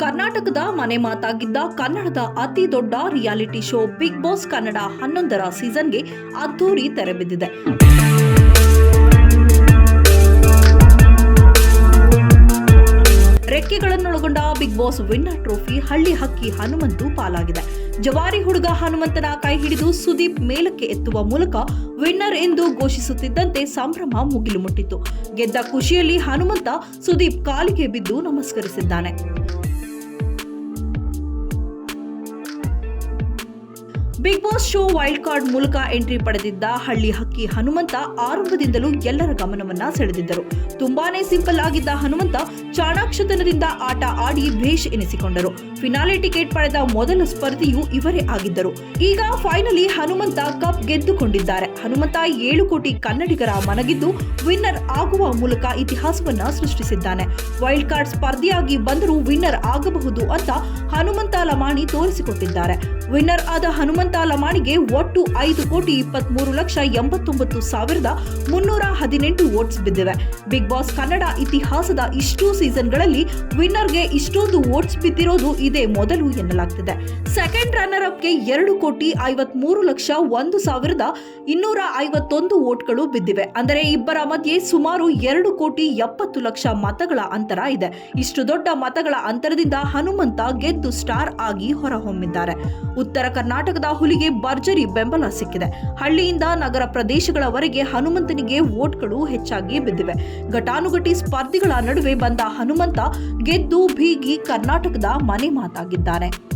ಕರ್ನಾಟಕದ ಮನೆ ಮಾತಾಗಿದ್ದ ಕನ್ನಡದ ಅತಿ ದೊಡ್ಡ reality show big boss Kannada ಹನ್ನೊಂದರ ಸೀಸನ್ಗೆ ಅದ್ದೂರಿ ತೆರೆಬಿದ್ದಿದೆ. ರೆಕ್ಕೆಗಳನ್ನೊಳಗೊಂಡ ಬಿಗ್ ಬಾಸ್ ವಿನ್ನರ್ ಟ್ರೋಫಿ ಹಳ್ಳಿ ಹಕ್ಕಿ ಹನುಮಂತು ಪಾಲಾಗಿದೆ. ಜವಾರಿ ಹುಡುಗ ಹನುಮಂತನ ಕೈ ಹಿಡಿದು ಸುದೀಪ್ ಮೇಲಕ್ಕೆ ಎತ್ತುವ ಮೂಲಕ ವಿನ್ನರ್ ಎಂದು ಘೋಷಿಸುತ್ತಿದ್ದಂತೆ ಸಂಭ್ರಮ ಮುಗಿಲು ಮುಟ್ಟಿತು ಗೆದ್ದ ಖುಷಿಯಲ್ಲಿ ಹನುಮಂತ ಸುದೀಪ್ ಕಾಲಿಗೆ ಬಿದ್ದು ನಮಸ್ಕರಿಸಿದ್ದಾನೆ. Big boss show wild card ಮೂಲಕ ಎಂಟ್ರಿ ಪಡೆದಿದ್ದ ಹಳ್ಳಿ ಹಕ್ಕಿ ಹನುಮಂತ ಆರಂಭದಿಂದಲೂ ಎಲ್ಲರ ಗಮನವನ್ನ ಸೆಳೆದಿದ್ದರು. ತುಂಬಾನೇ ಸಿಂಪಲ್ ಆಗಿದ್ದ ಹನುಮಂತ ಚಾಣಾಕ್ಷತನದಿಂದ ಆಟ ಆಡಿ ಭೇಷ್ ಎನಿಸಿಕೊಂಡರು. ಫಿನಾಲೆ ಟಿಕೆಟ್ ಪಡೆದ ಮೊದಲ ಸ್ಪರ್ಧಿಯು ಇವರೇ ಆಗಿದ್ದರು. ಈಗ ಫೈನಲಿ ಹನುಮಂತ ಕಪ್ ಗೆದ್ದುಕೊಂಡಿದ್ದಾರೆ. ಹನುಮಂತ ಏಳು ಕೋಟಿ ಕನ್ನಡಿಗರ ಮನಗಿದ್ದು ವಿನ್ನರ್ ಆಗುವ ಮೂಲಕ ಇತಿಹಾಸವನ್ನ ಸೃಷ್ಟಿಸಿದ್ದಾನೆ. ವೈಲ್ಡ್ ಕಾರ್ಡ್ ಸ್ಪರ್ಧಿಯಾಗಿ ಬಂದರೂ ವಿನ್ನರ್ ಆಗಬಹುದು ಅಂತ ಹನುಮಂತ ಲಮಾಣಿ ತೋರಿಸಿಕೊಟ್ಟಿದ್ದಾರೆ. ವಿನ್ನರ್ ಆದ ಹನುಮಂತ ಲಮಾಣಿಗೆ ಒಟ್ಟು ಐದು ಕೋಟಿ ಇಪ್ಪತ್ಮೂರು ಲಕ್ಷ ಎಂಬತ್ತೊಂಬತ್ತು ಸಾವಿರದ ಮುನ್ನೂರ ಹದಿನೆಂಟು ವೋಟ್ಸ್ ಬಿದ್ದಿವೆ. ಬಿಗ್ ಬಾಸ್ ಕನ್ನಡ ಇತಿಹಾಸದ ಇಷ್ಟು ಸೀಸನ್ಗಳಲ್ಲಿ ವಿನ್ನರ್ಗೆ ಇಷ್ಟೊಂದು ವೋಟ್ಸ್ ಬಿದ್ದಿರೋದು ಇದೇ ಮೊದಲು ಎನ್ನಲಾಗ್ತಿದೆ. ಸೆಕೆಂಡ್ ರನ್ನರ್ ಅಪ್ಗೆ ಎರಡು ಕೋಟಿ ಐವತ್ಮೂರು ಲಕ್ಷ ಒಂದು ಸಾವಿರದ ಇನ್ನೂರ ಐವತ್ತೊಂದು ವೋಟ್ಗಳು ಬಿದ್ದಿವೆ. ಅಂದರೆ ಇಬ್ಬರ ಮಧ್ಯೆ ಸುಮಾರು ಎರಡು ಕೋಟಿ ಎಪ್ಪತ್ತು ಲಕ್ಷ ಮತಗಳ ಅಂತರ ಇದೆ. ಇಷ್ಟು ದೊಡ್ಡ ಮತಗಳ ಅಂತರದಿಂದ ಹನುಮಂತ ಗೆದ್ದು ಸ್ಟಾರ್ ಆಗಿ ಹೊರಹೊಮ್ಮಿದ್ದಾರೆ. ಉತ್ತರ ಕರ್ನಾಟಕದ ಹುಲಿಗೆ ಭರ್ಜರಿ ಬೆಂಬಲ ಸಿಕ್ಕಿದೆ. ಹಳ್ಳಿಯಿಂದ ನಗರ ಪ್ರದೇಶಗಳವರೆಗೆ ಹನುಮಂತನಿಗೆ ವೋಟ್ಗಳು ಹೆಚ್ಚಾಗಿ ಬಿದ್ದಿವೆ. ಘಟಾನುಘಟಿ ಸ್ಪರ್ಧಿಗಳ ನಡುವೆ ಬಂದ ಹನುಮಂತ ಗೆದ್ದು ಬೀಗಿ ಕರ್ನಾಟಕದ ಮನೆ ಮಾತಾಗಿದ್ದಾನೆ